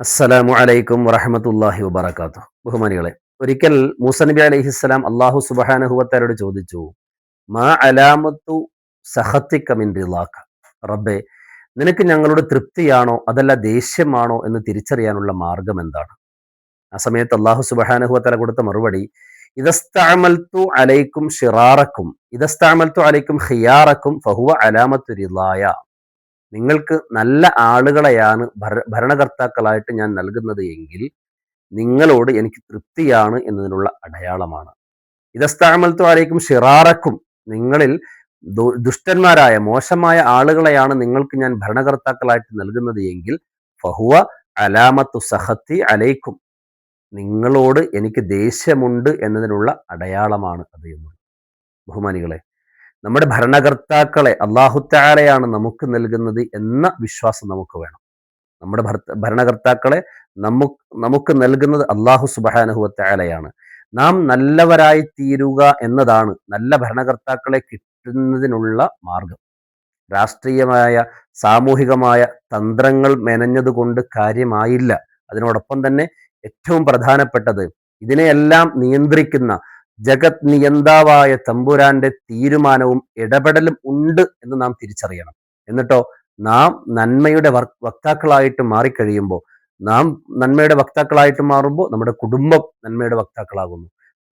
അസ്സലാമു അലൈക്കും വറഹമത്തല്ലാഹി വബർക്കാത്തു ബഹുമാനികളെ ഒരിക്കൽ മൂസ നബി അലൈഹിസ്സലാം അള്ളാഹു സുബാനഹുവത്താരോട് ചോദിച്ചു മാ അലാമത്തു സഹത്തിക്കമിൻ റിലാഖ് റബ്ബെ നിനക്ക് ഞങ്ങളുടെ തൃപ്തിയാണോ? അതല്ല ദേഷ്യമാണോ? എന്ന് തിരിച്ചറിയാനുള്ള മാർഗം എന്താണ്? ആ സമയത്ത് അള്ളാഹു സുബാനഹുവത്തല കൊടുത്ത മറുപടി ഇതസ്താമൽത്തു അലൈക്കും ഷിറാറക്കും ഇതസ്താമൽത്തു അലൈക്കും ഹിയാറക്കും ഫഹുവ അലാമത്തു റിലായ നിങ്ങൾക്ക് നല്ല ആളുകളെയാണ് ഭരണകർത്താക്കളായിട്ട് ഞാൻ നൽകുന്നത് എങ്കിൽ നിങ്ങളോട് എനിക്ക് തൃപ്തിയാണ് എന്നതിനുള്ള അടയാളമാണ്. ഇതസ്ഥാമലത്തു ആരേക്കും ഷിറാറക്കും നിങ്ങളിൽ ദുഷ്ടന്മാരായ മോശമായ ആളുകളെയാണ് നിങ്ങൾക്ക് ഞാൻ ഭരണകർത്താക്കളായിട്ട് നൽകുന്നത് എങ്കിൽ ഫഹുവ അലാമത്തു സഹത്തി അലൈക്കും. നിങ്ങളോട് എനിക്ക് ദേഷ്യമുണ്ട് എന്നതിനുള്ള അടയാളമാണ് അത് എന്നുള്ളത് ബഹുമാനികളെ നമ്മുടെ ഭരണകർത്താക്കളെ അള്ളാഹുത്താലയാണ് നമുക്ക് നൽകുന്നത് എന്ന വിശ്വാസം നമുക്ക് വേണം. നമ്മുടെ ഭരണകർത്താക്കളെ നമുക്ക് നമുക്ക് നൽകുന്നത് അള്ളാഹു സുബാനുഹുവത്താലയാണ് നാം നല്ലവരായി തീരുക എന്നതാണ് നല്ല ഭരണകർത്താക്കളെ കിട്ടുന്നതിനുള്ള മാർഗം. രാഷ്ട്രീയമായ സാമൂഹികമായ തന്ത്രങ്ങൾ മെനഞ്ഞതുകൊണ്ട് കാര്യമായില്ല. അതിനോടൊപ്പം തന്നെ ഏറ്റവും പ്രധാനപ്പെട്ടത് ഇതിനെയെല്ലാം നിയന്ത്രിക്കുന്ന ജഗത് നിയന്താവായ തമ്പുരാന്റെ തീരുമാനവും ഇടപെടലും ഉണ്ട് എന്ന് നാം തിരിച്ചറിയണം. എന്നിട്ടോ നാം നന്മയുടെ വക്താക്കളായിട്ട് മാറിക്കഴിയുമ്പോൾ നാം നന്മയുടെ വക്താക്കളായിട്ട് മാറുമ്പോൾ നമ്മുടെ കുടുംബം നന്മയുടെ വക്താക്കളാകുന്നു.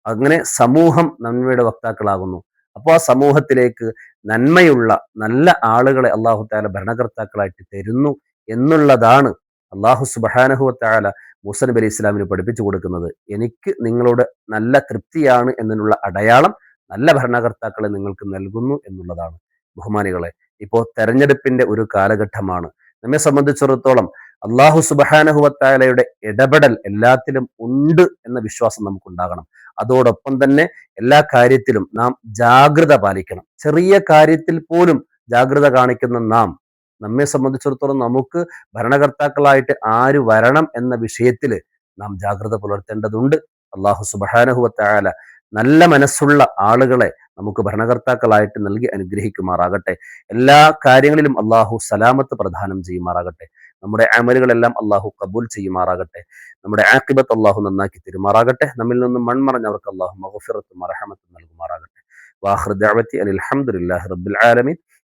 അങ്ങനെ സമൂഹം നന്മയുടെ വക്താക്കളാകുന്നു. അപ്പോൾ ആ സമൂഹത്തിലേക്ക് നന്മയുള്ള നല്ല ആളുകളെ അള്ളാഹു താല ഭരണകർത്താക്കളായിട്ട് തരുന്നു എന്നുള്ളതാണ് അള്ളാഹു സുബാനഹുവത്താല മൂസ നബി അലി ഇസ്ലാമിന് പഠിപ്പിച്ചു കൊടുക്കുന്നത് എനിക്ക് നിങ്ങളോട് നല്ല തൃപ്തിയാണ് എന്നുള്ള അടയാളം നല്ല ഭരണകർത്താക്കളെ നിങ്ങൾക്ക് നൽകുന്നു എന്നുള്ളതാണ്. ബഹുമാനികളെ ഇപ്പോൾ തെരഞ്ഞെടുപ്പിന്റെ ഒരു കാലഘട്ടമാണ്. നമ്മെ സംബന്ധിച്ചിടത്തോളം അള്ളാഹു സുബഹാനഹുവത്തായാലയുടെ ഇടപെടൽ എല്ലാത്തിലും ഉണ്ട് എന്ന വിശ്വാസം നമുക്കുണ്ടാകണം. അതോടൊപ്പം തന്നെ എല്ലാ കാര്യത്തിലും നാം ജാഗ്രത പാലിക്കണം. ചെറിയ കാര്യത്തിൽ പോലും ജാഗ്രത കാണിക്കുന്ന നാം നമ്മെ സംബന്ധിച്ചിടത്തോളം നമുക്ക് ഭരണകർത്താക്കളായിട്ട് ആര് വരണം എന്ന വിഷയത്തിൽ നാം ജാഗ്രത പുലർത്തേണ്ടതുണ്ട്. അള്ളാഹു സുബാനഹുവത്തായാല നല്ല മനസ്സുള്ള ആളുകളെ നമുക്ക് ഭരണകർത്താക്കളായിട്ട് നൽകി അനുഗ്രഹിക്കുമാറാകട്ടെ. എല്ലാ കാര്യങ്ങളിലും അള്ളാഹു സലാമത്ത് പ്രദാനം ചെയ്യുമാറാകട്ടെ. നമ്മുടെ അമലുകളെല്ലാം അള്ളാഹു കബൂൽ ചെയ്യുമാറാകട്ടെ. നമ്മുടെ ആക്കിബത്ത് അള്ളാഹു നന്നാക്കി തരുമാറാകട്ടെ. നമ്മിൽ നിന്നും മൺമറഞ്ഞവർക്ക് അള്ളാഹു മഹഫിറത്തും അർഹമത്തും നൽകുമാറാകട്ടെ. വാഹൃദാവത്തി അലി അലഹമുല്ലാഹി റബ്ബുൽ ആലമീൻ.